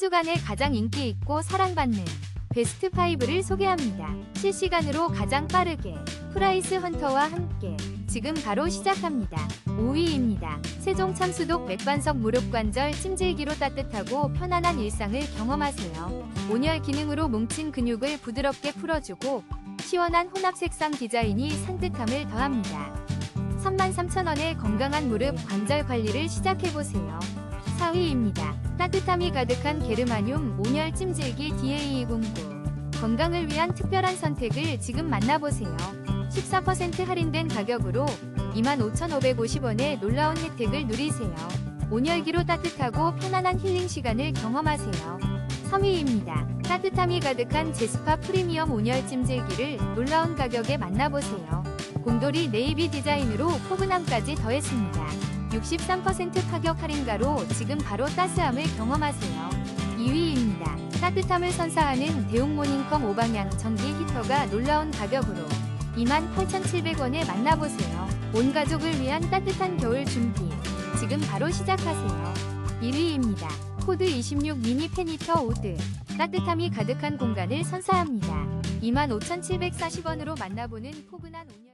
주간에 가장 인기 있고 사랑받는 베스트 5를 소개합니다. 실시간으로 가장 빠르게 프라이스 헌터와 함께 지금 바로 시작합니다. 5위입니다. 세종 참수독 맥반석 무릎관절 찜질기로 따뜻하고 편안한 일상을 경험하세요. 온열 기능으로 뭉친 근육을 부드럽게 풀어주고 시원한 혼합 색상 디자인이 산뜻함을 더합니다. 33,000원의 건강한 무릎 관절 관리를 시작해보세요. 4위입니다. 따뜻함이 가득한 게르마늄 온열 찜질기 DA209 건강을 위한 특별한 선택을 지금 만나보세요. 14% 할인된 가격으로 25,550원의 놀라운 혜택을 누리세요. 온열기로 따뜻하고 편안한 힐링 시간을 경험하세요. 3위입니다. 따뜻함이 가득한 제스파 프리미엄 온열 찜질기를 놀라운 가격에 만나보세요. 곰돌이 네이비 디자인으로 포근함까지 더했습니다. 63% 파격 할인가로 지금 바로 따스함을 경험하세요. 2위입니다. 따뜻함을 선사하는 대웅 모닝컴 5방향 전기 히터가 놀라운 가격으로 28,700원에 만나보세요. 온 가족을 위한 따뜻한 겨울 준비. 지금 바로 시작하세요. 1위입니다. 코드 26 미니 페니터 우드. 따뜻함이 가득한 공간을 선사합니다. 25,740원으로 만나보는 포근한 온열.